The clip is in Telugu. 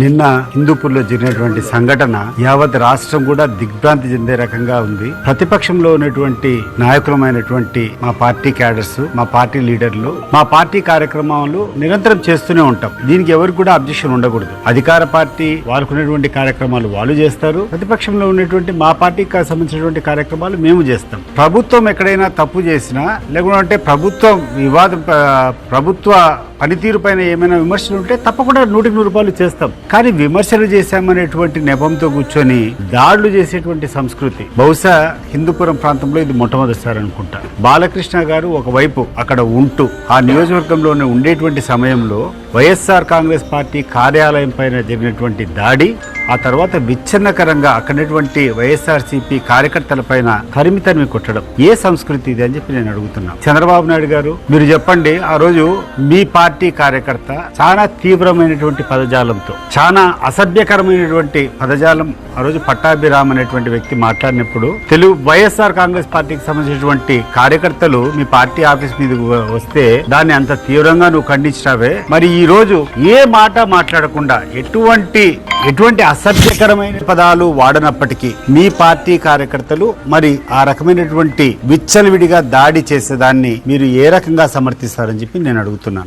నిన్న హిందూపూర్లో జరిగినటువంటి సంఘటన యావత్ రాష్ట్రం కూడా దిగ్భ్రాంతి చెందే రకంగా ఉంది. ప్రతిపక్షంలో ఉన్నటువంటి నాయకులమైనటువంటి మా పార్టీ క్యాడర్స్ మా పార్టీ లీడర్లు మా పార్టీ కార్యక్రమాలు నిరంతరం చేస్తూనే ఉంటాం. దీనికి ఎవరు కూడా అబ్జెక్షన్ ఉండకూడదు. అధికార పార్టీ వాళ్ళకు కార్యక్రమాలు వాళ్ళు చేస్తారు. ప్రతిపక్షంలో ఉన్నటువంటి మా పార్టీకి సంబంధించినటువంటి కార్యక్రమాలు మేము చేస్తాం. ప్రభుత్వం ఎక్కడైనా తప్పు చేసినా లేకుంటే ప్రభుత్వం వివాద ప్రభుత్వ పనితీరు పైన ఏమైనా విమర్శలు ఉంటే తప్పకుండా నూటికి నూరు రూపాయలు చేస్తాం. కానీ విమర్శలు చేశామనేటువంటి నెపంతో కూర్చొని దాడులు చేసేటువంటి సంస్కృతి. బహుశా హిందూపురం ప్రాంతంలో ఇది మొట్టమొదటిసారి అనుకుంటా బాలకృష్ణ గారు ఒకవైపు అక్కడ ఉంటూ ఆ నియోజకవర్గంలోనే ఉండేటువంటి సమయంలో వైఎస్ఆర్ కాంగ్రెస్ పార్టీ కార్యాలయం పైన జరిగినటువంటి దాడి ఆ తర్వాత విచ్ఛిన్నకరంగా అక్కడటువంటి వైఎస్ఆర్సీపీ కార్యకర్తల పైన తరిమి తరిమి కొట్టడం. ఏ సంస్కృతి ఇది అని చెప్పి నేను అడుగుతున్నా. చంద్రబాబు నాయుడు గారు మీరు చెప్పండి ఆ రోజు మీ పార్టీ కార్యకర్త చాలా తీవ్రమైనటువంటి పదజాలంతో చాలా అసభ్యకరమైనటువంటి పదజాలం ఆ రోజు పట్టాభిరామ్ అనేటువంటి వ్యక్తి మాట్లాడినప్పుడు తెలుగు వైఎస్ఆర్ కాంగ్రెస్ పార్టీకి సంబంధించినటువంటి కార్యకర్తలు మీ పార్టీ ఆఫీస్ మీదకి వస్తే దాన్ని అంత తీవ్రంగా నువ్వు ఖండించినావే. మరి ఈ రోజు ఏ మాట మాట్లాడకుండా ఎటువంటి ఎటువంటి అసభ్యకరమైన పదాలు వాడనప్పటికీ మీ పార్టీ కార్యకర్తలు మరి ఆ రకమైనటువంటి విచ్చలవిడిగా దాడి చేసేదాన్ని మీరు ఏ రకంగా సమర్థిస్తారని చెప్పి నేను అడుగుతున్నాను.